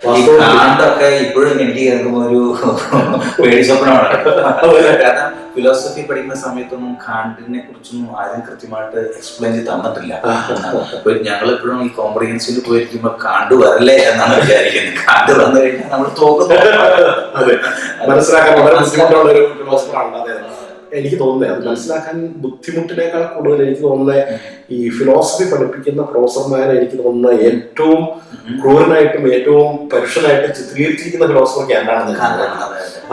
ഈ കാണ്ടൊക്കെ ഇപ്പോഴും എനിക്ക് കേൾക്കുമ്പോൾ ഒരു പേടി സ്വപ്നമാണ്. കാരണം ഫിലോസഫി പഠിക്കുന്ന സമയത്തൊന്നും കാണ്ടിനെ കുറിച്ചൊന്നും ആരും കൃത്യമായിട്ട് എക്സ്പ്ലെയിൻ ചെയ്ത് തന്നിട്ടില്ല. അപ്പൊ ഞങ്ങൾ ഇപ്പോഴും ഈ കോംപ്രിഹെൻസിൽ പോയിരിക്കുമ്പോ കാണ്ട് വരല്ലേ എന്നാണ് വിചാരിക്കുന്നത്. കാണ്ട് വന്നു കഴിഞ്ഞാൽ നമ്മൾ അതെ. എനിക്ക് തോന്നുന്നത് അത് മനസ്സിലാക്കാൻ ബുദ്ധിമുട്ടിനേക്കാൾ കൂടുതൽ എനിക്ക് തോന്നുന്നത് ഈ ഫിലോസഫി പഠിപ്പിക്കുന്ന പ്രൊഫസർമാരെ എനിക്ക് തോന്നുന്ന ഏറ്റവും ക്രൂരനായിട്ടും ഏറ്റവും പരുഷനായിട്ടും ചിത്രീകരിച്ചിരിക്കുന്ന ഫിലോസഫർ ക്യാൻഡാണെന്ന്.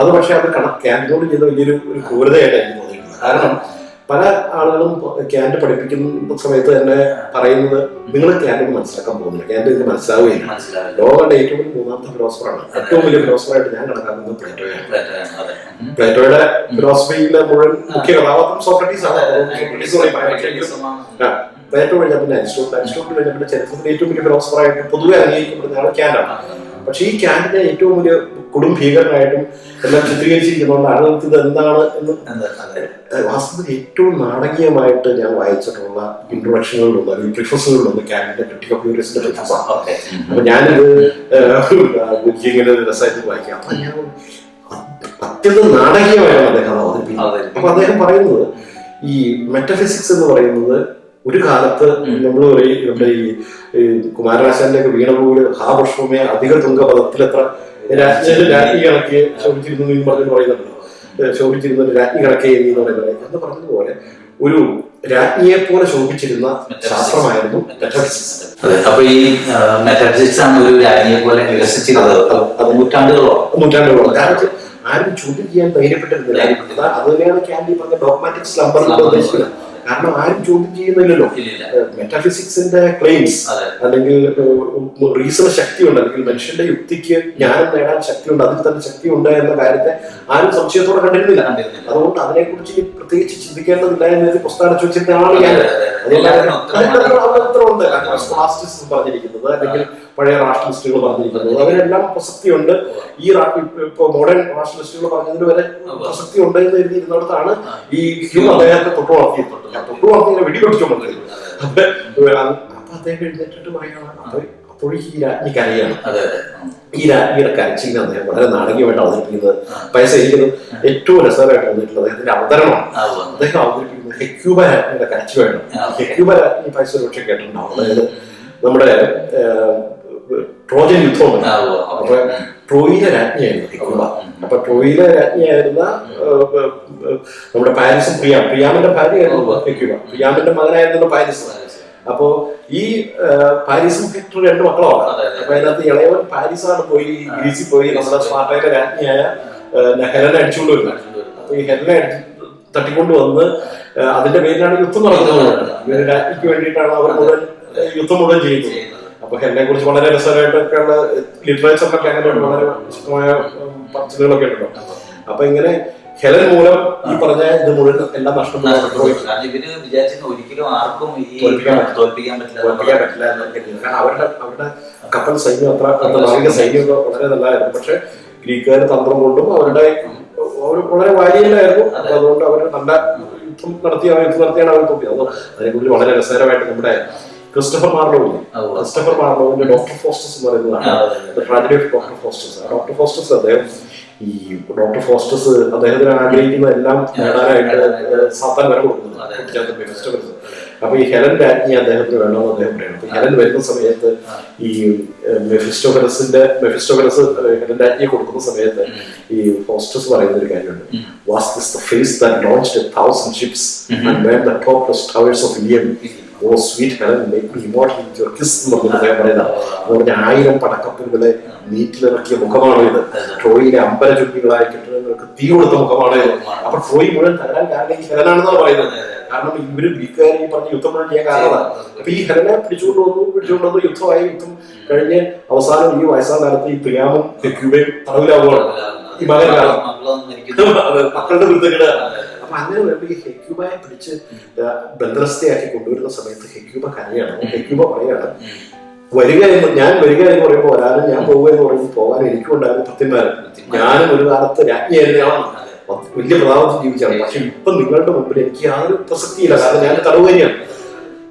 അത് പക്ഷേ അത് ക്യാൻഡിനോട് ചെയ്ത വലിയൊരു ഒരു ക്രൂരതയായിട്ട് എനിക്ക് തോന്നിയിട്ടുണ്ട് കാരണം പല ആളുകളും ക്യാൻഡ് പഠിപ്പിക്കുന്ന സമയത്ത് തന്നെ പറയുന്നത് നിങ്ങൾ ക്യാൻഡിന് മനസ്സിലാക്കാൻ പോകുന്നില്ല. ക്യാൻഡ് ഇത് മനസ്സിലാവുകയില്ല. ലോകത്തെ ഏറ്റവും മൂന്നാമത്തെ ഫിലോസഫറാണ്. ഏറ്റവും വലിയ ഫിലോസഫറായിട്ട് ഞാൻ കണക്കാക്കുന്നത് പ്ലേറ്റോയാണ്. പ്ലേറ്റോയുടെ ഫിലോസഫിയിലെ മുഴുവൻ മുഖ്യ കഥാപാത്രം സോക്രട്ടീസ് ആണ് പ്ലേറ്റോ കഴിഞ്ഞാൽ പിന്നെ അരിസ്റ്റോട്ടിൽ അരിസ്റ്റോട്ടിൽ കഴിഞ്ഞാൽ പിന്നെ ചരിത്രത്തിലെ ഏറ്റവും വലിയ ഫിലോസഫറായിട്ട് പൊതുവെ അംഗീകരിക്കപ്പെടുന്ന ആൾ ക്യാൻഡാണ് പക്ഷേ ഈ ക്യാൻഡിനെ ഏറ്റവും വലിയ കൊടും ഭീകരനായിട്ടും എല്ലാം ചിത്രീകരിച്ചിരിക്കുന്നതുകൊണ്ട് ആളുകൾക്ക് ഇത് എന്താണ് എന്ന്. വാസ്തവത്തിൽ ഏറ്റവും നാടകീയമായിട്ട് ഞാൻ വായിച്ചിട്ടുള്ള ഇൻട്രൊഡക്ഷനുകളിലൊന്ന് അല്ലെങ്കിൽ പ്രിഫസുകളിലൊന്ന് ക്യാൻഡിന്റെ ക്രിട്ടിക് ഓഫ് യൂറിയസിന്റെ ഉം. അപ്പൊ ഞാനിത് ഇങ്ങനെ രസമായിട്ട് വായിക്കാം അപ്പൊ ഞാൻ അത്യന്തം നാടകീയമായാണ് അദ്ദേഹം അവതരിപ്പിക്കുന്നത്. അപ്പൊ അദ്ദേഹം പറയുന്നത് ഈ മെറ്റഫിസിക്സ് എന്ന് പറയുന്നത് ഒരു കാലത്ത് നമ്മൾ പറയും നമ്മുടെ ഈ കുമാരനാശാന്റെ ഒക്കെ വീണ പോലെ ഹാ പുഷ്പമേ അധിക തുങ്ക പദത്തിലെത്ര രാജ്ഞി കണക്ക് ശോഭിച്ചിരുന്നു എന്ന് പറഞ്ഞു പറയുന്നുണ്ടല്ലോ. ശോഭിച്ചിരുന്ന ഒരു രാജ്ഞി കണക്കെ എന്ന് പറയുന്നത്. എന്ന് പറഞ്ഞതുപോലെ ഒരു രാജ്ഞിയെ പോലെ ശോഭിച്ചിരുന്ന ശാസ്ത്രമായിരുന്നു അതെ അപ്പൊ ഈ മെറ്റാഫിസിക്സ് ആണ് ഒരു രാജ്ഞിയെ പോലെ വികസിച്ചിരുന്നത് അത് നൂറ്റാണ്ടുകളോളം നൂറ്റാണ്ടുകളോളം കാരണം ആരും ചോദ്യം ചെയ്യാൻ ധൈര്യപ്പെട്ടിരുന്നില്ല. അത് തന്നെയാണ് ക്യാൻഡി പറഞ്ഞ ഡോഗ്മാറ്റിക് സ്ലംബർ ഉദ്ദേശിക്കുന്നത്. കാരണം ആരും ചോദ്യം ചെയ്യുന്നില്ലല്ലോ. മെറ്റാഫിസിക്സിന്റെ ക്ലെയിംസ് അല്ലെങ്കിൽ റീസൺ ശക്തിയുണ്ട്. അല്ലെങ്കിൽ മനുഷ്യന്റെ യുക്തിക്ക് ജ്ഞാനം നേടാൻ ശക്തിയുണ്ട്. അതിൽ തന്നെ ശക്തിയുണ്ട് എന്ന കാര്യത്തെ ആരും സംശയത്തോടെ കണ്ടിരുന്നില്ല. അതുകൊണ്ട് അതിനെക്കുറിച്ച് കുറിച്ച് പ്രത്യേകിച്ച് ചിന്തിക്കേണ്ടതില്ല എന്ന് പുസ്തകം ചോദിച്ചിട്ടാണ് ഞാൻ. പറഞ്ഞിരിക്കുന്നത്. അല്ലെങ്കിൽ പഴയ റാഷണലിസ്റ്റുകൾ പറഞ്ഞിരിക്കുന്നത്. അവരെല്ലാം പ്രസക്തിയുണ്ട്. ഈ ഇപ്പ- മോഡേൺ റാഷണലിസ്റ്റുകൾ പറഞ്ഞതിന് വരെ പ്രസക്തി ഉണ്ട് എന്ന് എഴുതിയിരുന്നിടത്താണ് ഈ ഹ്യൂം അദ്ദേഹത്തെ തൊട്ടു വളർത്തിയിട്ടുണ്ട് തൊട്ടു വളർത്തി വെടിപൊട്ടിച്ചോണ്ടത് അപ്പൊ അപ്പൊ അദ്ദേഹം എഴുന്നേറ്റിട്ട് പറയുകയാണ് അപ്പൊ അപ്പോഴേക്ക് ഈ രാജ്ഞി കരയാണ്. അതെ അതെ. ഈ രാജ്ഞിയുടെ കരച്ചിലിനെ അദ്ദേഹം വളരെ നാടകീയമായിട്ട് അവതരിപ്പിക്കുന്നത്. പൈസ എനിക്കത് ഏറ്റവും രസകരമായിട്ട് തോന്നിയിട്ടുള്ളത് അദ്ദേഹത്തിന്റെ അവതരണമാണ്. അദ്ദേഹം അവതരിപ്പിക്കുന്നത് ഹെക്യൂബ രാജ്ഞിയുടെ കരച്ചു വേണം ഹെക്യൂബ രാജ്ഞി പൈസ ഒരുപക്ഷെ കേട്ടിട്ടുണ്ടാവും. അതായത് നമ്മുടെ ട്രോജൻ യുദ്ധം. അപ്പൊ ട്രോയിലെ രാജ്ഞിയായിരുന്നു ഹെക്യൂബ അപ്പൊ ട്രോയിലെ രാജ്ഞിയായിരുന്ന നമ്മുടെ പാരീസും പ്രിയാം പ്രിയാമിന്റെ ഭാര്യയായിരുന്നു ഹെക്യൂബ പ്രിയാമിന്റെ മകനായിരുന്നു പാരീസ്. അപ്പോ ഈ പാരിസും പാരീസും രണ്ടു മക്കളാണ്. അതെ. അപ്പൊ അതിനകത്ത് ഇളയവൻ പാരീസാണ് പോയി ഗ്രീസിൽ പോയി നമ്മുടെ സ്പാർട്ടയിലെ രാജ്ഞിയായ ഹെലനെ അടിച്ചുകൊണ്ട് വരുന്നത് അപ്പൊ ഈ ഹെലനെ തട്ടിക്കൊണ്ട് വന്ന് അതിന്റെ പേരിലാണ് യുദ്ധം നടക്കുന്നത്. രാജ്ഞിക്ക് വേണ്ടിയിട്ടാണ് അവർ മുഴുവൻ യുദ്ധം മുഴുവൻ ചെയ്യുന്നത്. അപ്പൊ എന്നെ കുറിച്ച് വളരെ രസകരമായിട്ടൊക്കെയുള്ള ലിറ്ററേച്ചറിലൊക്കെ അങ്ങനെ വളരെ വിശദമായ പറച്ചിലുകളൊക്കെ ഉണ്ടല്ലോ. അപ്പൊ ഇങ്ങനെ ഹെലൻ മൂലം ഈ പറഞ്ഞ ഇത് മുഴുവൻ എല്ലാം നഷ്ടപ്പെട്ടു. കാരണം ഇവർ വിചാരിച്ചിരുന്ന ഒരിക്കലും ആർക്കും തോൽപ്പിക്കാൻ പറ്റില്ല. തോൽപ്പിക്കാൻ പറ്റില്ല. കാരണം അവരുടെ അവരുടെ കപ്പൽ സൈന്യം അത്ര നാവിക സൈന്യം. വളരെ നല്ലതായിരുന്നു. പക്ഷെ ഗ്രീക്കുകാർ തന്ത്രം കൊണ്ടും അവരുടെ അവർ വളരെ വാരിയിലായിരുന്നു അതുകൊണ്ട് അവർ നല്ല യുദ്ധം നടത്തി യുദ്ധം നടത്തിയാണ് അവർ അത് അതിനെക്കുറിച്ച് വളരെ രസകരമായിട്ട് നമ്മുടെ ക്രിസ്റ്റഫർ മാർലോവില്ലേ. ക്രിസ്റ്റഫർ മാർലോവിന്റെ ഡോക്ടർ ഫോസ്റ്റസ് എന്ന് പറയുന്നതാണ്. Tragedy of doctor Faustus. Doctor Faustus അദ്ദേഹം ഈ ഡോക്ടർ ഫോസ്റ്റസ് അദ്ദേഹത്തിന് ആഗ്രഹിക്കുന്ന എല്ലാം നേടാനായിട്ട് സാത്താൻ വരെ കൊടുക്കുന്നു. അപ്പൊ ഈ ഹെലൻ രാജ്ഞി അദ്ദേഹത്തിന് വേണമെന്ന് അദ്ദേഹം പറയുന്നത് ഹെലൻ വരുന്ന സമയത്ത് ഈ മെഫിസ്റ്റോഫെലസിന്റെ മെഫിസ്റ്റോഫെലസ് ഹെലൻ രാജ്ഞിയെ കൊടുക്കുന്ന സമയത്ത് ഈ ഫോസ്റ്റസ് പറയുന്ന ഒരു കാര്യമുണ്ട് was this the face that launch thousand ships and the top towers of Ilium O sweet Helen make immortal your kiss എന്ന് അദ്ദേഹം പറയുന്നത് പറഞ്ഞ ആയിരം പടക്കപ്പുകളെ നീറ്റിലിറക്കിയ മുഖമാണ് ഇത്. ട്രോയിലെ അമ്പല ചുറ്റികളായ കെട്ടിടങ്ങൾക്ക് തീ കൊടുത്ത മുഖമാണ് ഇത്. അപ്പൊ ട്രോയി മുഴുവൻ തകരാൻ കാരണം ഈ ഹെലനാണെന്നാണ് പറയുന്നത്. കാരണം ഇവർ ഗ്രീക്കുകാർ ഈ പറഞ്ഞ യുദ്ധം മുഴുവൻ ചെയ്യാൻ കാരണമാണ്. അപ്പൊ ഈ ഹെലനെ പിടിച്ചുകൊണ്ട് വന്നു പിടിച്ചുകൊണ്ട് വന്നു യുദ്ധമായി യുദ്ധം കഴിഞ്ഞ് അവസാനം ഈ വയസ്സാം കാലത്ത് ഈ പ്രിയാമും ക്യൂബയും തടവിലാവുകയാണ്. ഈ മകൻ കാരണം മക്കളുടെ വൃദ്ധകൾ അപ്പൊ അങ്ങനെ വരുമ്പോ ഈ ഹെക്യൂബയെ പിടിച്ച് ആ, ബന്ധനസ്ഥയാക്കി കൊണ്ടുവരുന്ന സമയത്ത് ഹെക്യൂബ കരയാണ്. ഹെക്യൂബ പറയാണ് വരിക എന്ന് ഞാൻ വരിക എന്ന് പറയുമ്പോൾ ഒരാളും ഞാൻ പോവുക എന്ന് പറയുമ്പോൾ പോകാൻ എനിക്കുണ്ടായിരുന്നു ഭക്തിമാരൻ ഞാനും ഒരു കാലത്ത് രാജ്ഞിയായിരുന്നു. വലിയ പ്രതാപത്തിൽ ജീവിച്ചാണ്. പക്ഷെ ഇപ്പൊ നിങ്ങളുടെ മുമ്പിൽ എനിക്ക് യാതൊരു പ്രസക്തിയില്ല. കാരണം ഞാൻ തടവുകാരിയാണ്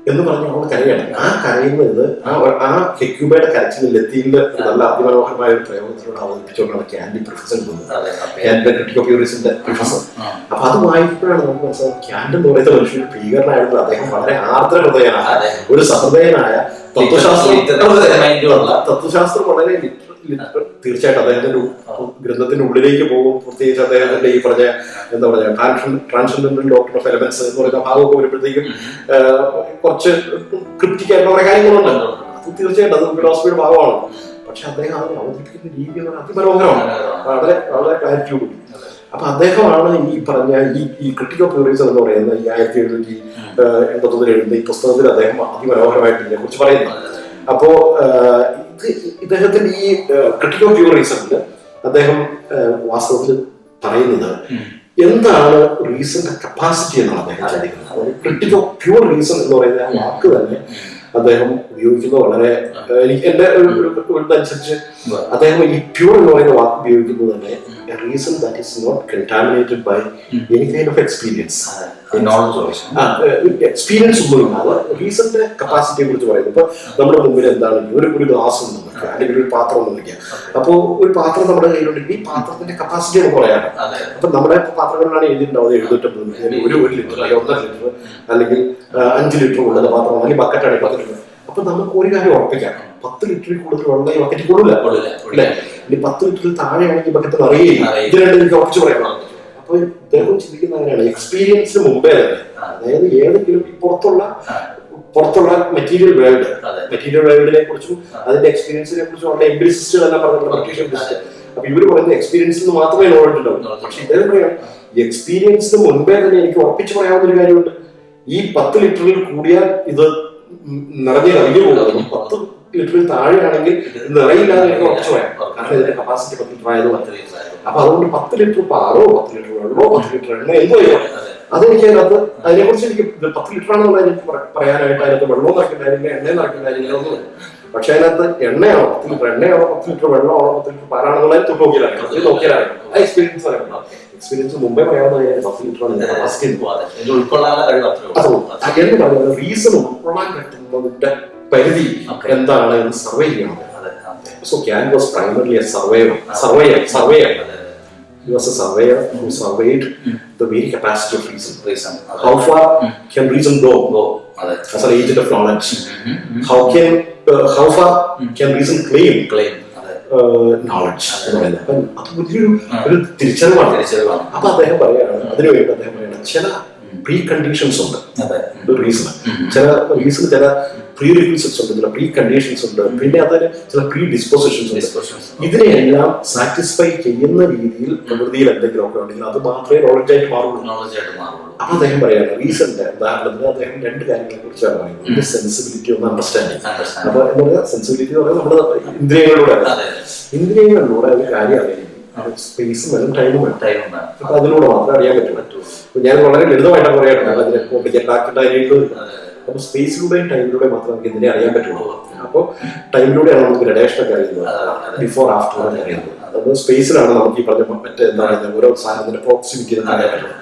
എന്ന് പറഞ്ഞ് അവൾ കരയാണ് ആ കരയുന്നത് ആ ആ ഹെക്യൂബയുടെ കരച്ചിൽ ലത്തീനിൽ നല്ല അതിമനോഹരമായ ഒരു പ്രയോഗത്തിലൂടെ അവതരിപ്പിച്ചുകൊണ്ടാണ് ക്യാൻഡി പ്രൊഫസർ ക്യാൻഡിന്റെ ക്രിട്ടിക്കോ പ്യൂറിസിന്റെ പ്രൊഫസർ ആ. അപ്പൊ അത് വായിക്കുമ്പോഴാണ് നമുക്ക് മനസ്സിലാവും ക്യാൻഡ് എന്ന് പറയുന്ന മനുഷ്യൻ ഭീകരനായിരുന്നു അദ്ദേഹം വളരെ ആർദ്ര ഹൃദയനായ. ഒരു സഹൃദയനായ തത്വശാസ്ത്രം തത്വശാസ്ത്രം വളരെ തീർച്ചയായിട്ടും അദ്ദേഹത്തിന്റെ ഗ്രന്ഥത്തിന്റെ ഉള്ളിലേക്ക് പോകും. പ്രത്യേകിച്ച് അദ്ദേഹത്തിന്റെ ഈ പറഞ്ഞ എന്താ ട്രാൻഷൻ ട്രാൻസ്ജെൻഡർ ഡോക്ടർ ഓഫ് എലമെന്റ്സ് എന്ന് പറയുന്ന ഭാഗമൊക്കെ വരുമ്പോഴത്തേക്കും കുറച്ച് ക്രിപ്റ്റിക് ആയിട്ടുള്ള കുറെ കാര്യങ്ങളുണ്ട്. അത് തീർച്ചയായിട്ടും അത് ഫിലോസഫിയുടെ ഭാഗമാണ്. പക്ഷെ അദ്ദേഹം അത് അവതരിപ്പിക്കുന്ന രീതി എന്ന് അതിമനോഹരമാണ്. വളരെ വളരെ ക്ലാരിറ്റിയോടുകൂടി അപ്പൊ അദ്ദേഹമാണ് ഈ പറഞ്ഞ ഈ ഈ ക്രിട്ടിക്കൽ തിയറീസ് എന്ന് പറയുന്ന ഈ ആയിരത്തി എഴുന്നൂറ്റി എൺപത്തൊന്നിൽ എഴുതുന്ന ഈ പുസ്തകത്തിൽ അദ്ദേഹം അതിമനോഹരമായിട്ട് ഇതിനെ കുറിച്ച് പറയുന്നത് അപ്പോ ഇത് ഇദ്ദേഹത്തിന്റെ ഈ ക്രിട്ടിക്കൽ പ്യൂറിസമിൽ അദ്ദേഹം വാസ്തവത്തിൽ പറയുന്നത് എന്താണ് റീസന്റ് കപ്പാസിറ്റി എന്നാണ് അദ്ദേഹം ചിന്തിക്കുന്നത് ക്രിട്ടിക്കൽ പ്യൂർ റീസൺ എന്ന് പറയുന്ന ആ വാക്ക് തന്നെ അദ്ദേഹം ഉപയോഗിക്കുന്നത് വളരെ എനിക്ക് എന്റെ അനുസരിച്ച് ഇതനുസരിച്ച് അദ്ദേഹം ഈ പ്യൂർ എന്ന് പറയുന്ന വാക്ക് ഉപയോഗിക്കുന്നത് തന്നെ reason that is not contaminated by any kind of experience experience experience ഒന്നുമില്ലാതെ റീസന്റെ കപ്പാസിറ്റിയെ കുറിച്ച് പറയുന്നത് ഇപ്പൊ നമ്മുടെ മുമ്പിൽ എന്താണ് ഒരു ഒരു ഗ്ലാസ് ഉണ്ട് നമുക്ക് അല്ലെങ്കിൽ ഒരു പാത്രം ഒന്ന് വെക്കുക. അപ്പോൾ ഒരു പാത്രം നമ്മുടെ കയ്യിലുണ്ടെങ്കിൽ ഈ പാത്രത്തിന്റെ കപ്പാസിറ്റി നമുക്ക് പറയാം അതെ. അപ്പൊ നമ്മുടെ പാത്രങ്ങളിലാണ് എഴുതിയിട്ടുണ്ടാവുന്നത് എഴുന്നൂറ്റമ്പത് ഒരു ഒരു ലിറ്റർ അല്ലെങ്കിൽ ഒന്നര ലിറ്റർ അല്ലെങ്കിൽ അഞ്ച് ലിറ്റർ ഉള്ളത് പാത്രം അല്ലെങ്കിൽ ബക്കറ്റ് ആണെങ്കിൽ പത്ത് ലിറ്റർ അപ്പൊ നമുക്ക് ഒരു കാര്യം ഉറപ്പിക്കാം. പത്ത് ലിറ്ററിൽ കൂടുതൽ വെള്ളം ഈ ബക്കറ്റ് കൊള്ളില്ല. അല്ലേ? ഇനി പത്ത് ലിറ്ററിൽ താഴെയാണെങ്കിൽ ബക്കറ്റ് അറിയില്ല. ഇത് രണ്ടും എനിക്ക് ഉറപ്പിച്ച് പറയാം. അപ്പൊ ഇദ്ദേഹം ചിന്തിക്കുന്ന അങ്ങനെയാണ്. എക്സ്പീരിയൻസിന് മുമ്പേ തന്നെ അതായത് ഏതെങ്കിലും പുറത്തുള്ള പുറത്തുള്ള മെറ്റീരിയൽ വേൾഡ്. മെറ്റീരിയൽ വേൾഡിനെ കുറിച്ചും അതിന്റെ എക്സ്പീരിയൻസിനെ കുറിച്ചും അവരുടെ എംബ്രിസിസ്റ്റ് തന്നെ പറഞ്ഞിട്ടുള്ള ബ്രിട്ടീഷ് എംബ്രിസിസ്റ്റ് അപ്പൊ ഇവർ പറയുന്ന എക്സ്പീരിയൻസ് മാത്രമേ നോളജ് ഉണ്ടാവും പക്ഷെ ഇദ്ദേഹം പറയാം എക്സ്പീരിയൻസിന് മുൻപേ തന്നെ എനിക്ക് ഉറപ്പിച്ചു പറയാവുന്ന ഒരു കാര്യമുണ്ട്. ഈ പത്ത് ലിറ്ററിൽ കൂടിയാൽ ഇത് നിറഞ്ഞ കവിഞ്ഞു പോകുന്നു പത്ത് ലിറ്ററിൽ താഴെയാണെങ്കിൽ നിറയില്ലാതെ എനിക്ക് ഉറച്ചു പറയാം. കാരണം ഇതിന്റെ കപ്പാസിറ്റി പത്ത് ലിറ്റർ ആയത് ആയതുകൊണ്ട്. അപ്പൊ അതുകൊണ്ട് പത്ത് ലിറ്റർ പാറോ പത്ത് ലിറ്റർ വെള്ളമോ പത്ത് ലിറ്റർ എണ്ണ എന്തോ. അതെനിക്ക് അതിനകത്ത് അതിനെക്കുറിച്ച് എനിക്ക് ഇത് പത്ത് ലിറ്റർ ആണെന്നുള്ള എനിക്ക് പറ- പറയാനായിട്ട് അതിനകത്ത് വെള്ളവും കാര്യമില്ല എണ്ണയും കാര്യമില്ല ഒന്നും പക്ഷെ അതിനകത്ത് എണ്ണയാണോ പത്ത് ലിറ്റർ? എണ്ണയാണോ പത്ത് ലിറ്റർ? വെള്ളമാണോ പത്ത് ലിറ്റർ? പാലാണെന്നുള്ള തൊട്ട് നോക്കിയാലും അത് നോക്കിയാലാണ് ആ എക്സ്പീരിയൻസ് അറിയാം. എക്സ്പീരിയൻസ് മുമ്പേ പറയാവുന്ന പത്ത് ലിറ്റർ ആണ്. റീസൺ ഉൾക്കൊള്ളാൻ പറ്റുന്നതിന്റെ പരിധി. എന്താണ് എന്ന് സർവേ ചെയ്യണം. So Kant was primarily a survey survey ആണ്. He was a surveyor who surveyed the very capacity of reason. Reason How far can reason go അതെ as an agent of knowledge? ഉം, ഉം. How can uh, how far can reason claim claim. അതെ uh, knowledge? എന്ന് പറയുന്നത്. അപ്പം അത് വലിയൊരു ഒരു തിരിച്ചറിവാണ് തിരിച്ചറിവാണ് അപ്പൊ അദ്ദേഹം പറയാണ് അതിനു അദ്ദേഹം പറയാണ് ചില പ്രീ കണ്ടീഷൻസ് ഉണ്ട് റീസൺ ചില റീസൺ ചില പ്രീ റിക്വസിറ്റ്സ് ഉണ്ട് ചില പ്രീ കണ്ടീഷൻസ് ഉണ്ട് പിന്നെ അതിന് ചില പ്രീ ഡിസ്പോസിഷൻസ് ഉണ്ട് ഇതിനെയെല്ലാം സാറ്റിസ്ഫൈ ചെയ്യുന്ന രീതിയിൽ പ്രകൃതിയിൽ എന്തെങ്കിലും ഒക്കെ ഉണ്ടെങ്കിൽ അത് മാത്രമേ നോളജ് ആയിട്ട് മാറുള്ളൂ. നോളജ് ആയിട്ട് മാറുള്ളൂ. അപ്പൊ അദ്ദേഹം പറയാണ് റീസെന്റ് ഉദാഹരണത്തിന് അദ്ദേഹം രണ്ട് കാര്യങ്ങളെ കുറിച്ചാണ് പറയുന്നത്. സെൻസിബിലിറ്റി ഒന്ന് അണ്ടർസ്റ്റാൻഡിങ് അണ്ടർസ്റ്റാൻഡ് അപ്പൊ എന്താ പറയുക? സെൻസിബിലിറ്റി എന്ന് പറയുന്നത് നമ്മുടെ ഇന്ദ്രിയങ്ങളിലൂടെ ഇന്ദ്രിയങ്ങളിലൂടെ ഒരു കാര്യം അറിയാം. സ്പേസും വേണം ടൈമും വേണം അപ്പൊ അതിലൂടെ മാത്രമേ അറിയാൻ പറ്റുള്ളൂ. ഞാൻ വളരെ ലളിതമായിട്ടാണ് പറയാറുണ്ട് അതിനെ കോംപ്ലിക്കേറ്റഡ് ആക്കിയിട്ട് അതെ അപ്പൊ സ്പേസിലൂടെയും ടൈമിലൂടെ മാത്രമേ നമുക്ക് ഇതിനെ അറിയാൻ പറ്റുള്ളൂ. അപ്പോൾ ടൈമിലൂടെയാണ് നമുക്ക് ഗ്രഡേഷൻ ഒക്കെ അറിയുന്നത്. ബിഫോർ ആഫ്റ്റർ ആണ് അറിയുന്നത്. അതായത് സ്പേസിലാണ് നമുക്ക് ഈ പറഞ്ഞ മറ്റേ എന്താ പറയുന്നത് ഓരോ സാധനത്തിന്റെ പ്രോക്സിമിറ്റി അറിയാൻ പറ്റുള്ളൂ.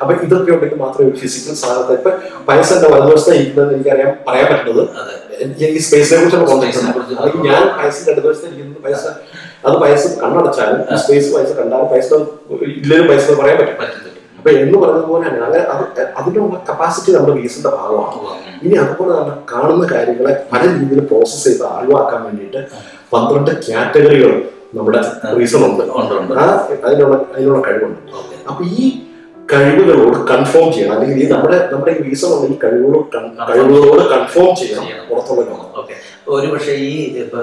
അപ്പൊ ഇതൊക്കെ ഉണ്ടെങ്കിൽ മാത്രമേ ഒരു ഫിസിക്കൽ സാധനത്തെ ഇപ്പൊ പയസന്റെ വലതുവശത്തെ ഇരിക്കുന്നത് എനിക്കറിയാൻ പറയാൻ പറ്റുന്നത്. എനിക്ക് സ്പേസിനെ കുറിച്ചുള്ള കോൺടാക്ട് അല്ലെങ്കിൽ ഞാൻ പയസിന്റെ അടുത്ത ഇരിക്കുന്നത് പൈസ അത് പൈസ കണ്ണടച്ചാലും സ്പേസ് പൈസ കണ്ടാലും പൈസ ഇല്ലെങ്കിലും പൈസ പറയാൻ പറ്റും. അപ്പൊ എന്ന് തന്നെ അങ്ങനെ അത് അതിനുള്ള കപ്പാസിറ്റി നമ്മുടെ ബീസിന്റെ ഭാഗമാണ്. ഇനി അതുപോലെ തന്നെ കാണുന്ന കാര്യങ്ങളെ പല രീതിയിൽ പ്രോസസ് ചെയ്ത് അറിവാക്കാൻ വേണ്ടിയിട്ട് പന്ത്രണ്ട് കാറ്റഗറികൾ നമ്മുടെ റീസൺ ഉണ്ട്. ആ അതിനുള്ള അതിനുള്ള കഴിവുണ്ട്. അപ്പൊ ഈ കഴിവുകളോട് കൺഫേം ചെയ്യണം. അല്ലെങ്കിൽ ഈ നമ്മുടെ നമ്മുടെ ഈ റീസൺ ഉണ്ട് ഈ കഴിവുകളോട് കഴിവുകളോട് കൺഫേം ചെയ്യണം. ചെയ്യണം. പുറത്തുള്ള ലോകം ഓക്കെ. ഒരു പക്ഷേ ഈ ഇപ്പൊ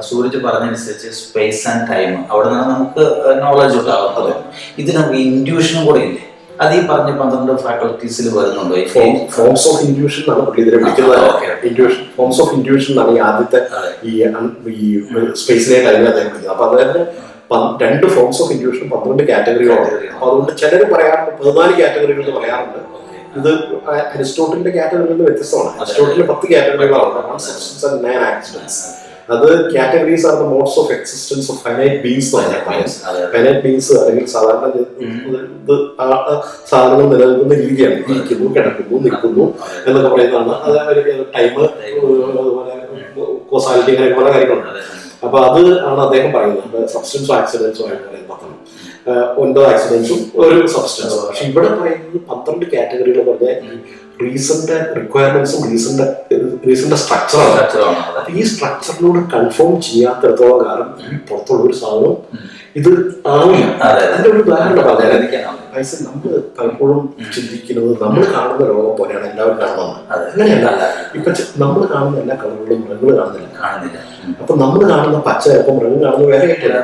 സൂര്യജ് സൂരജ് പറഞ്ഞനുസരിച്ച് സ്പേസ് ആൻഡ് ടൈം അവിടെ നിന്ന് നമുക്ക് നോളജ് ഉണ്ടാകുന്നത് ഇത് നമുക്ക് ഇൻഡ്യൂഷനും കൂടെ ഇല്ലേ? അത് ഈ പറഞ്ഞ പന്ത്രണ്ട് ഫാക്കൽറ്റീസിൽ വരുന്നുണ്ടോ? ഈ ഫോംസ് ഓഫ് ഇൻഡ്യൂഷൻ എന്നാണ് പുള്ളി വിളിക്കുന്നത്. ഇൻഡ്യൂഷൻ ഫോംസ് ഓഫ് ഇൻഡ്യൂഷൻ എന്നാണ് ഈ ആദ്യത്തെ. ഈ ഈ സ്പേസിനെ ടൈമിനെ അദ്ദേഹം വിളിക്കുന്നത്. അപ്പൊ അതായത് രണ്ട് ഫോംസ് ഓഫ് ഇൻഡ്യൂഷൻ പന്ത്രണ്ട് കാറ്റഗറികളാണ്. അപ്പൊ അതുകൊണ്ട് ചിലർ പറയാറുണ്ട് പതിനാല് കാറ്റഗറികൾ എന്ന് പറയാറുണ്ട് ഇത് അരിസ്റ്റോട്ടലിന്റെ കാറ്റഗറികളിൽ നിന്ന് വ്യത്യസ്തമാണ് അരിസ്റ്റോട്ടലിൽ പത്ത് കാറ്റഗറികളാണ് സബ്സ്റ്റൻസ് ആൻഡ് നയൻ ആക്സിഡൻസ് അത് categories are the modes of existence of finite beings finite beings അല്ലെങ്കിൽ സാധാരണ ഇത് സാധനങ്ങൾ നിലനിൽക്കുന്ന രീതിയാണ്. ഇരിക്കുന്നു കിടക്കുന്നു നിൽക്കുന്നു എന്നൊക്കെ പറയുന്നതാണ്. അത് ടൈം അതുപോലെ കോസാലിറ്റി അങ്ങനെ പല കാര്യങ്ങളുണ്ട്. അപ്പൊ അത് ആണ് അദ്ദേഹം പറയുന്നത്. സബ്സ്റ്റൻസ് ആക്സിഡൻസുമായിട്ട് പറയുന്നത്. ആഹ് ഒൻപത് ആക്സിഡൻസും ഒരു സബ്സ്റ്റൻസ് പക്ഷെ ഇവിടെ പറയുന്നത് പന്ത്രണ്ട് കാറ്റഗറികൾ പറഞ്ഞാൽ ഈ റീസന്റെ റിക്വയർമെന്റ്സും റീസന്റെ റീസന്റെ സ്ട്രക്ചറാണ് അപ്പൊ ഈ സ്ട്രക്ചറിനോട് കൺഫേം ചെയ്യാത്തിടത്തോളം കാലം ഈ പുറത്തുള്ള ഒരു സാധനം ഇത് ആവില്ല. അതിന്റെ ഒരു ഉദാഹരണം പറഞ്ഞാൽ പൈസ നമ്മൾ പലപ്പോഴും ചിന്തിക്കുന്നത് നമ്മൾ കാണുന്ന ലോകം പോലെയാണ് എല്ലാവരും കാണുന്നത്. അങ്ങനെയല്ല. ഇപ്പൊ നമ്മൾ കാണുന്ന എല്ലാ കളറുകളും മൃഗങ്ങൾ കാണുന്നില്ല. കാണുന്നില്ല. അപ്പൊ നമ്മൾ കാണുന്ന പച്ച ഇപ്പൊ മൃഗം കാണുന്നത് വേറെ ആയിട്ടില്ല.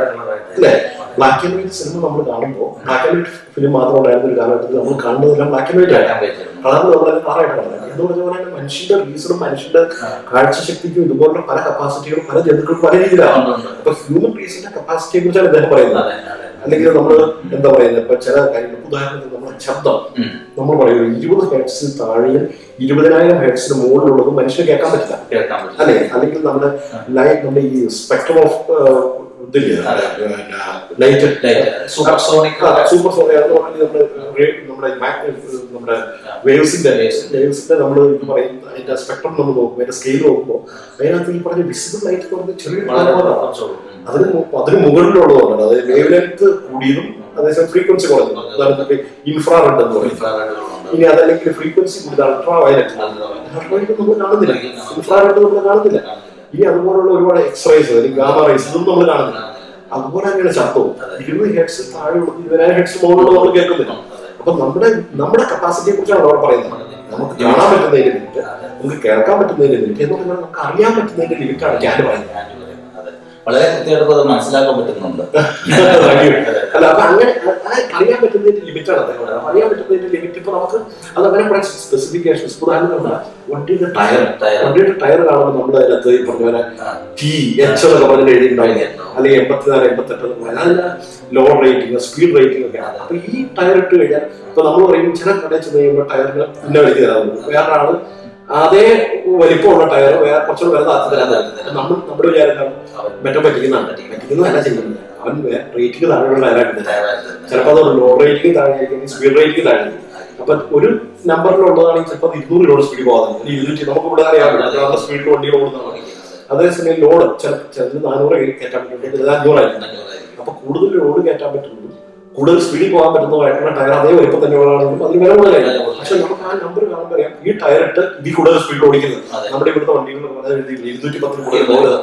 അല്ലേ? ബ്ലാക്ക് ആൻഡ് വൈറ്റ് സിനിമ നമ്മൾ കാണുമ്പോൾ ബ്ലാക്ക് ആൻഡ് വൈറ്റ് ഫിലിം മാത്രം ഉണ്ടായിരുന്ന ഒരു കാലഘട്ടത്തിൽ നമ്മൾ കാണുന്നതെല്ലാം ബ്ലാക്ക് ആൻഡ് വൈറ്റ് ആണ് അതാണ്. കളർ നമ്മളെ കളറായിട്ട് കാണുന്നത് എന്ന് പറഞ്ഞ പോലെ മനുഷ്യന്റെ റീസണും മനുഷ്യന്റെ കാഴ്ചശക്തിക്കും ഇതുപോലുള്ള പല കപ്പാസിറ്റികളും പല ജന്തുക്കളും പല രീതിയിലാണ്. അപ്പൊ ഹ്യൂമൻ റീസിന്റെ കപ്പാസിറ്റിയെ കുറിച്ചാണ് അദ്ദേഹം പറയുന്നത്. അല്ലെങ്കിൽ നമ്മൾ എന്താ പറയുന്നത്? ഇപ്പൊ ചില കാര്യങ്ങൾ ഉദാഹരണത്തിന് നമ്മുടെ ശബ്ദം. നമ്മൾ പറയുന്നത് ഇരുപത് ഹെഡ്സിന് താഴെയും ഇരുപതിനായിരം ഹെഡ്സിന് മുകളിലുള്ളതും മനുഷ്യന് കേൾക്കാൻ പറ്റില്ല. അല്ലെ? അല്ലെങ്കിൽ നമ്മുടെ ലൈറ്റ് നമ്മുടെ ഈ സ്പെക്ട്രം ഓഫ് ഇതില്ലേ. ലൈറ്റ് സൂപ്പർ സോണിക് നമ്മുടെ നമ്മുടെ മാ- നമ്മുടെ വേവ്സിന്റെ വേവ്സിന്റെ നമ്മൾ ഇത് പറയും അതിന്റെ സ്പെക്ട്രം നമ്മൾ നോക്കും അതിന്റെ സ്കെയിൽ നോക്കുമ്പോൾ അതിനകത്ത് ഈ പറഞ്ഞ വിസിബിൾ ലൈറ്റ് എന്ന് പറഞ്ഞ ചെറിയ. അതിന് അതിന് മുകളിലുള്ളതാണ് അതായത് വേവ് ലെങ്ത് കൂടിയതും അതേസമയം ഫ്രീക്വൻസി കുറഞ്ഞു ഇൻഫ്രാ ഇൻഫ്രാറെഡ് എന്ന് പറയും. ഇനി അതല്ലെങ്കിൽ ഫ്രീക്വൻസി കൂടുതൽ അൾട്രാ വയലറ്റ് അൾട്രാവയലറ്റ് നമ്മൾ കാണുന്നില്ല. ഇൻഫ്രാറെഡ് നമ്മൾ കാണുന്നില്ല. ഇനി അതുപോലുള്ള ഒരുപാട് എക്സ്റേസ് അല്ലെങ്കിൽ ഗാമ റൈസ് ഇതൊന്നും നമ്മൾ കാണുന്നില്ല. അതുപോലെ തന്നെയാണ് ശബ്ദവും. ഇരുപത് ഹെഡ്സ് താഴെയുള്ള ഇരുപതിനായിരം ഹെഡ്സ് മുകളിലുള്ള നമ്മൾ കേൾക്കുന്നില്ല. അപ്പൊ നമ്മുടെ നമ്മുടെ കപ്പാസിറ്റിയെ കുറിച്ചാണ് അവിടെ പറയുന്നത് നമുക്ക് കാണാൻ പറ്റുന്നതിന്റെ ലിമിറ്റ് നമുക്ക് കേൾക്കാൻ പറ്റുന്നതിന്റെ ലിമിറ്റ് എന്ന് പറഞ്ഞാൽ നമുക്ക് അറിയാൻ പറ്റുന്നതിന്റെ ലിമിറ്റാണ് ഞാൻ പറയുന്നത്. വളരെ കൃത്യമായിട്ട് അത് മനസ്സിലാക്കാൻ പറ്റുന്നുണ്ട്. അല്ല അപ്പൊ അങ്ങനെ അറിയാൻ പറ്റുന്നതിന്റെ ലിമിറ്റാണ് അദ്ദേഹം. അറിയാൻ പറ്റുന്നതിന്റെ ലിമിറ്റ് ഇപ്പൊ നമുക്ക് അത് അങ്ങനെ കുറെ സ്പെസിഫിക്കേഷൻസ് ഉദാഹരണം വണ്ടിയുടെ ടയർ. വണ്ടിയുടെ ടയർ കാണുമ്പോൾ നമ്മൾ അതിനകത്ത് ഈ പറഞ്ഞ ടി എച്ച് എന്നൊക്കെ പറഞ്ഞ എഴുതിയിട്ടുണ്ടാവും ഉണ്ടായി അല്ലെങ്കിൽ എൺപത്തിനാല് എൺപത്തെട്ട് എന്ന് പറയാം അതിന്റെ ലോ റേറ്റിംഗ് സ്പീഡ് റേറ്റിംഗ് ഒക്കെ. ആണ് അപ്പൊ ഈ ടയർ ഇട്ട് കഴിഞ്ഞാൽ ഇപ്പൊ നമ്മൾ പറയും ചില കടയിൽ ചെന്ന് കഴിയുമ്പോൾ ടയറിന് ഇന്ന വിലക്ക് തരാറുണ്ട് വേറെ ആൾ അതേ വലിപ്പമുള്ള ടയർ വേറെ കുറച്ചുകൂടെ വേറെ താത്തി തരാൻ തരും. നമ്മൾ നമ്മുടെ വിചാരം അവൻ മറ്റോ പറ്റിക്കുന്നതാണ്. പറ്റിക്കുന്നതല്ല ചെയ്യുന്നത്. അവൻ റേറ്റിംഗ് താഴെയുള്ള ടയറായിട്ട് ചിലപ്പോൾ അത് ലോ റേറ്റിംഗ് താഴെയായിരിക്കും സ്പീഡ് റേറ്റിംഗ് താഴെ അപ്പൊ ഒരു നമ്പറിലുള്ളതാണെങ്കിൽ ചിലപ്പോൾ ഇരുന്നൂറ് ലോഡ് സ്പീഡ് പോകാതെ ഇരുന്നൂറ്റി നമുക്ക് ഇവിടെ അറിയാം നമ്മുടെ സ്പീഡിൽ വണ്ടി ഓടുന്നതാണ്. അതേസമയം ലോഡ് ചിലത് നാനൂറ് കയറ്റാൻ പറ്റും ചിലത് അഞ്ഞൂറായിരിക്കും. അപ്പൊ കൂടുതൽ ലോഡ് കയറ്റാൻ പറ്റുന്നതും കൂടുതൽ സ്പീഡിൽ പോകാൻ പറ്റുന്നതുമായിട്ടുള്ള ടയർ അതേ വലിപ്പം തന്നെ ഉള്ളതാണെങ്കിലും അതിന് വില കൂടുതലായിരിക്കും പക്ഷെ നമുക്ക് ആ നമ്പർ കാണാൻ പറയാം ഈ ടയർ ഇട്ട് ഇതിൽ കൂടുതൽ സ്പീഡിൽ ഓടിക്കുന്നത്. നമ്മുടെ ഇവിടുത്തെ വണ്ടികൾ ഇരുന്നൂറ്റി പത്തിൽ കൂടുതൽ പോകരുത്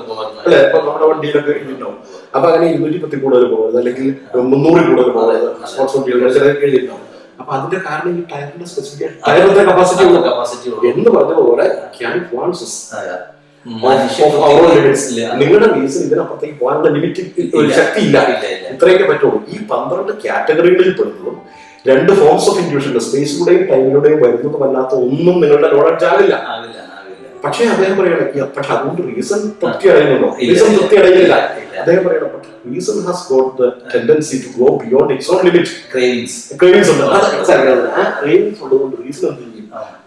അല്ലെ? ഇപ്പൊ നമ്മുടെ വണ്ടിയിലൊക്കെ ഉണ്ടാവും. അപ്പൊ അങ്ങനെ ഇരുന്നൂറ്റി പത്തിൽ കൂടുതൽ പോകരുത് അല്ലെങ്കിൽ മുന്നൂറിൽ കൂടുതൽ പോകരുത് സ്പോർട്സ് വണ്ടികൾ ചില എഴുതിയിട്ടുണ്ടാവും അപ്പൊ അതിന്റെ കാരണം ഈ ടയറിന്റെ സ്പെസിഫിക്കേഷൻ ടയറിന്റെ കപ്പാസിറ്റി കപ്പാസിറ്റി എന്ന് പറഞ്ഞ പോലെ ക്യാൻ മനുഷ്യ നിങ്ങളുടെ റീസൺ ഇതിനപ്പുറത്തേക്ക് പോകാനുള്ള ലിമിറ്റ് ഒരു. ശക്തി ഇല്ല. ഇത്രയൊക്കെ പറ്റുള്ളൂ. ഈ പന്ത്രണ്ട് കാറ്റഗറികളിൽ പെടുന്നതും രണ്ട് ഫോംസ് ഓഫ് ഇൻഡ്യൂഷൻ സ്പേസിലൂടെയും ടൈമിലൂടെയും വരുന്നതുമല്ലാത്ത ഒന്നും നിങ്ങളുടെ നോളജ് ആകില്ല. പക്ഷേ അദ്ദേഹം പറയണം "ഈ പക്ഷെ അതുകൊണ്ട് റീസൺ തൃപ്തി അടയുന്നുണ്ടോ? റീസൺ തൃപ്തി അടയില്ല. അദ്ദേഹം പറയണം പക്ഷെ reason has got the tendency to go beyond its own limit cravings cravings ഉണ്ട്. ക്രേവിങ്സ് ഉള്ളതുകൊണ്ട് റീസൺ എന്ത്.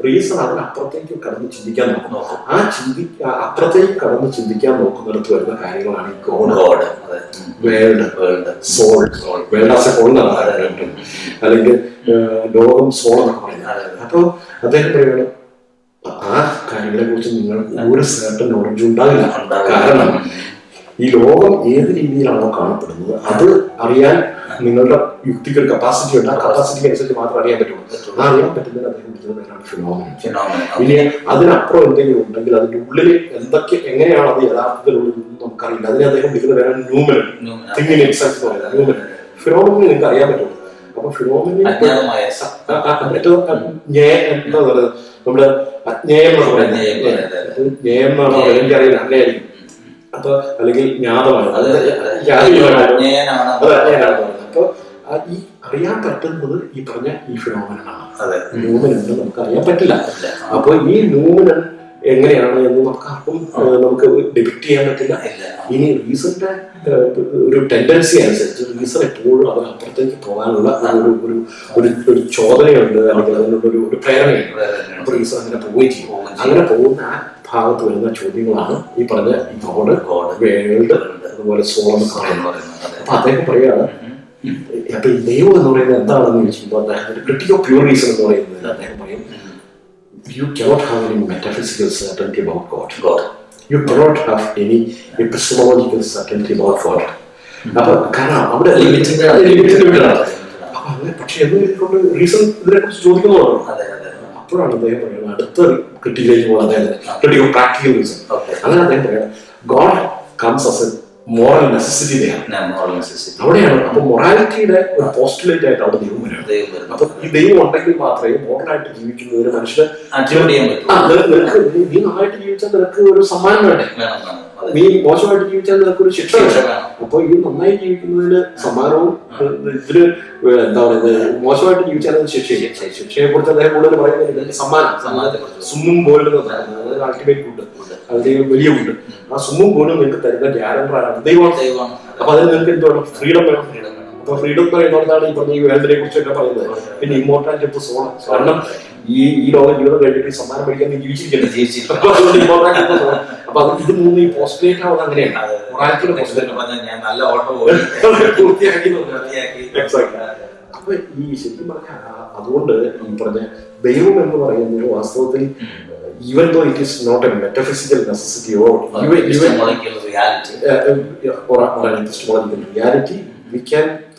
റീസൺ അതിനപ്പുറത്തേക്ക് കടന്ന് ചിന്തിക്കാൻ നോക്കും നോക്കും. ആ ചിന്തി അപ്പുറത്തേക്ക് കടന്ന് ചിന്തിക്കാൻ നോക്കുന്നിടത്ത് വരുന്ന കാര്യങ്ങളാണ് ഈ God. God world. World. Soul. World as a whole എന്നാണ് അല്ലെങ്കിൽ ലോകം സോൾ എന്നൊക്കെ പറയുന്നത്. അപ്പോൾ അപ്പൊ അദ്ദേഹം പറയുന്നത് ആ കാര്യങ്ങളെ കുറിച്ച് നിങ്ങൾ ഒരു സെർട്ടൻ നോളജ് ഉണ്ടാവില്ല. കാരണം ഈ ലോകം ഏത് രീതിയിലാണോ കാണപ്പെടുന്നത് അത് അറിയാൻ നിങ്ങളുടെ യുക്തിക്ക് ഒരു കപ്പാസിറ്റി ഉണ്ട്. ആ കപ്പാസിറ്റിക്ക് അനുസരിച്ച് മാത്രം അറിയാൻ പറ്റുള്ളൂ. ആ അറിയാൻ പറ്റുന്നതിന് അദ്ദേഹം വിളിച്ചത് പേരാണ് Phenomenon. ഇനി അതിനപ്പുറം എന്തെങ്കിലും ഉണ്ടെങ്കിൽ അതിന്റെ ഉള്ളിൽ എന്തൊക്കെ എങ്ങനെയാണ് അത് യഥാർത്ഥത്തിലുള്ളതെന്ന് നമുക്കറിയില്ല. അതിനെ അദ്ദേഹം വിളിക്കുന്ന പേരാണ് ന്യൂമൻ. തിങ്ങിങ് എക്സെപ്റ്റ് പറയുന്നത് ന്യൂമൻ. ഫിനോമിനെ നിങ്ങൾക്ക് അറിയാൻ പറ്റുള്ളൂ. അപ്പൊ ഫിനോമിനെ നമ്മുടെ അജ്ഞേയം എന്ന് പറയുന്നത്. ജ്ഞേയം എന്ന് പറഞ്ഞാൽ എനിക്കറിയില്ല. അങ്ങനെയായിരിക്കും. അപ്പൊ അല്ലെങ്കിൽ ജ്ഞാതമാണ് അപ്പൊ ഈ അറിയാൻ പറ്റുന്നത് ഈ പറഞ്ഞ ഈ ഫിനോമിനാണ് അതെ. എന്ന് നമുക്ക് അറിയാൻ പറ്റില്ല. അപ്പോൾ അപ്പൊ ഈ ന്യൂമനൻ എങ്ങനെയാണ് എന്ന് നമുക്ക് ആർക്കും നമുക്ക് ഡിപിക്ട് ചെയ്യാൻ പറ്റില്ല. അല്ല ഇനി റീസന്റെ ഒരു ടെൻഡൻസി അനുസരിച്ച് റീസൺ എപ്പോഴും അവർ അപ്പുറത്തേക്ക് പോകാനുള്ള ഒരു ഒരു ഒരു ചോദനയുണ്ട്. അല്ലെങ്കിൽ അതിനുള്ള ഒരു പ്രേരണയുണ്ട്. അപ്പൊ റീസൺ അങ്ങനെ പോവുകയും ചെയ്യും. പോവുകയും ചെയ്യും. അങ്ങനെ പോകുന്ന ആ ഭാഗത്ത് വരുന്ന ചോദ്യങ്ങളാണ് ഈ പറഞ്ഞ ഗോഡ് ഗോഡ്. വേൾഡ് അതുപോലെ സോളം എന്ന് പറയുന്നത്. അപ്പൊ അദ്ദേഹം പറയുകയാണ് അപ്പൊ ഈ ദൈവം എന്ന് പറയുന്നത് എന്താണെന്ന് ചോദിക്കുമ്പോൾ അദ്ദേഹം ക്രിട്ടിക്കൽ പ്യൂർ റീസൺ എന്ന് പറയുന്നത് അദ്ദേഹം പറയും you cannot have any metaphysical certainty about God God you cannot have any epistemological certainty about God അപ്പൊ കാരണം അവിടെ അങ്ങനെ പക്ഷെ എന്ന് കൊണ്ട് റീസൺ ഇതിനെ കുറിച്ച് ചോദിക്കുന്നതാണ് അപ്പോഴാണ് അദ്ദേഹം പറയുന്നത് അടുത്ത ക്രിട്ടിക്കിലേക്ക് പോകുന്നത് അതായത് ക്രിട്ടിക്കൽ പ്രാക്ടിക്കൽ റീസൺ അങ്ങനെ അദ്ദേഹം God comes as a moral necessity അവിടെയാണ്. അപ്പൊ മൊറാലിറ്റിയുടെ ഒരു പോസ്റ്റുലേറ്റ് ആയിട്ട് അവിടെ ദൈവം വരും. ദൈവം വരുന്നു അപ്പൊ ഈ ദൈവം ഉണ്ടെങ്കിൽ മാത്രമേ മോഡലായിട്ട് ജീവിക്കുന്ന ഒരു നിനക്ക് നീ- നന്നായിട്ട് ജീവിച്ചാൽ നിനക്ക് ഒരു സമ്മാനം വേണ്ടേ? നീ മോശമായിട്ട് ജീവിച്ചാൽ നിനക്ക് ഒരു ശിക്ഷ. അപ്പൊ ഈ നന്നായി ജീവിക്കുന്നതിന് സമ്മാനവും ഇതിൽ എന്താ പറയുന്നത് മോശമായിട്ട് ജീവിച്ചാൽ അത് ശിക്ഷയും ശിക്ഷയെ കുറിച്ച് അദ്ദേഹം കൂടുതൽ പറയുന്നത് സമ്മാനം സമ്മാനത്തെ സുമ്മും പോലും അതായത് അൾട്ടിമേറ്റ് ഉണ്ട്. അതിന് വലിയ ഉണ്ട്. ആ സുമ്മും പോലും നിങ്ങൾക്ക് തരുന്ന ഗ്യാരണ്ടറാണ്. ദൈവം. ദൈവമാണ് അപ്പൊ അതിന് നിങ്ങൾക്ക് എന്ത് വേണം? ഫ്രീഡം വേണം. ഫ്രീഡം അപ്പൊ ഫ്രീഡം പറയുന്നതാണ് ഈ പറഞ്ഞ ഈ വേൾഡിനെ കുറിച്ചൊക്കെ പറയുന്നത്. പിന്നെ ഇമ്മോർട്ടാലിറ്റി ഓഫ് സോൾ കാരണം ഈ ഈ ലോകം ജീവിതം കഴിഞ്ഞിട്ട് സമ്മാനം മേടിക്കാൻ ജീവിച്ചിരിക്കുന്നത് ജീവിച്ചിരിക്കണം. അപ്പൊ അത് ഇത് മൂന്ന് ഈ പോസ്റ്റുലേറ്റ് ആവുന്നത് അങ്ങനെയാണ്. മൊറാലിറ്റിയുടെ പോസ്റ്റുലേറ്റ് ഞാൻ നല്ല ഓട്ടോ ഓടി. പൂർത്തിയാക്കി. അപ്പൊ ഈ ശരിക്കും പറഞ്ഞാൽ അതുകൊണ്ട് ഈ പറഞ്ഞ ദൈവം എന്ന് പറയുന്നത് വാസ്തവത്തിൽ even though it is not a metaphysical necessity or reality we reality.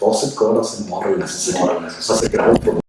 Posit or as a moral necessity